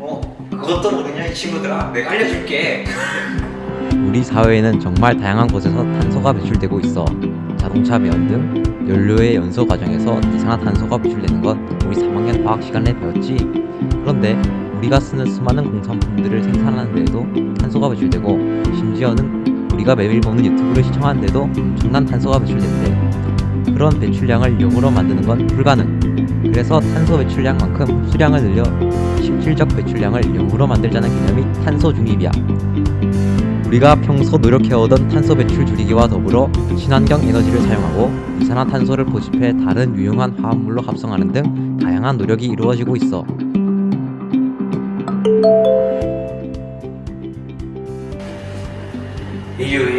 어? 내가 알려줄게. 우리 사회에는 정말 다양한 곳에서 탄소가 배출되고 있어. 자동차 매연 등 연료의 연소 과정에서 이산화탄소가 배출되는 건 우리 3학년 과학 시간에 배웠지. 그런데 우리가 쓰는 수많은 공산품들을 탄소가 배출되고 심지어는 우리가 매일 보는 유튜브를 시청하는데도 엄청난 탄소가 배출된대. 그런 배출량을 0으로 만드는 건 불가능. 그래서 탄소 배출량만큼 흡수량을 늘려 실질적 배출량을 0으로 만들자는 개념이 탄소 중립이야. 우리가 평소 노력해오던 탄소 배출 줄이기와 더불어 친환경 에너지를 사용하고 이산화탄소를 포집해 다른 유용한 화합물로 합성하는 등 다양한 노력이 이루어지고 있어.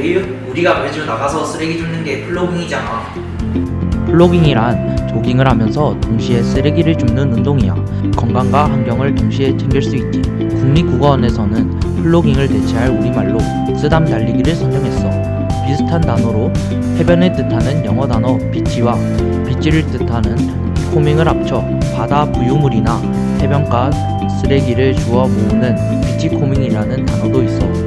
에휴 우리가 매주 나가서 쓰레기 줍는 게 플로깅이잖아. 플로깅이란 조깅을 하면서 동시에 쓰레기를 줍는 운동이야. 건강과 환경을 동시에 챙길 수 있지. 국립국어원에서는 플로깅을 대체할 우리말로 쓰담 달리기를 선정했어. 비슷한 단어로 해변을 뜻하는 영어 단어 비치와 비치를 뜻하는 코밍을 합쳐 바다 부유물이나 해변가 쓰레기를 주워 모으는 비치 코밍이라는 단어도 있어.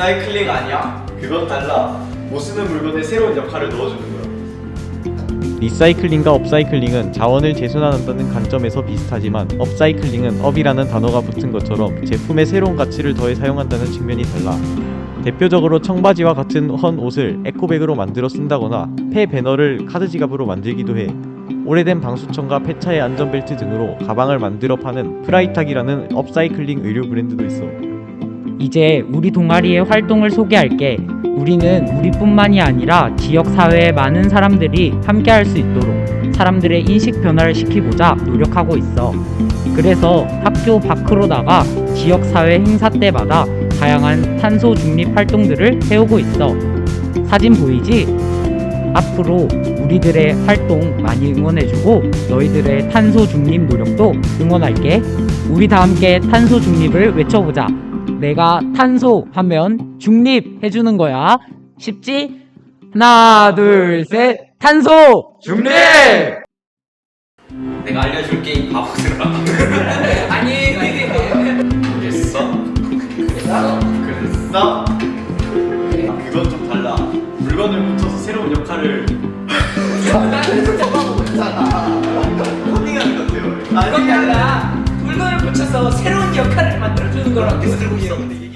리사이클링 아니야? 그건 달라. 못 쓰는 물건에 새로운 역할을 넣어주는. 리사이클링과 업사이클링은 자원을 재순환한다는 관점에서 비슷하지만 업사이클링은 업이라는 단어가 붙은 것처럼 제품에 새로운 가치를 더해 사용한다는 측면이 달라. 대표적으로 청바지와 같은 헌 옷을 에코백으로 만들어 쓴다거나 폐 배너를 카드 지갑으로 만들기도 해. 오래된 방수청과 폐차의 안전벨트 등으로 가방을 만들어 파는 프라이탁이라는 업사이클링 의류 브랜드도 있어. 이제 우리 동아리의 활동을 소개할게. 우리는 우리뿐만이 아니라 지역 사회의 많은 사람들이 함께 할 수 있도록 사람들의 인식 변화를 시키고자 노력하고 있어. 그래서 학교 밖으로 나가 지역 사회 행사 때마다 다양한 탄소 중립 활동들을 해오고 있어. 사진 보이지? 앞으로 우리들의 활동 많이 응원해주고 너희들의 탄소 중립 노력도 응원할게. 우리 다 함께 탄소 중립을 외쳐보자. 내가 탄소 하면 중립 해주는 거야. 쉽지? 하나, 둘, 셋. 탄소! 중립! 내가 알려줄게 이 바보들아. 아니 그랬어? 그랬어? 그랬어? 그건 좀 달라. 물건을 묻혀서 새로운 역할을 코딩하는 건데요. 그건 달라. 물건을 붙여서 새로운 역할을 만들어주는 거랑 들고 있었는데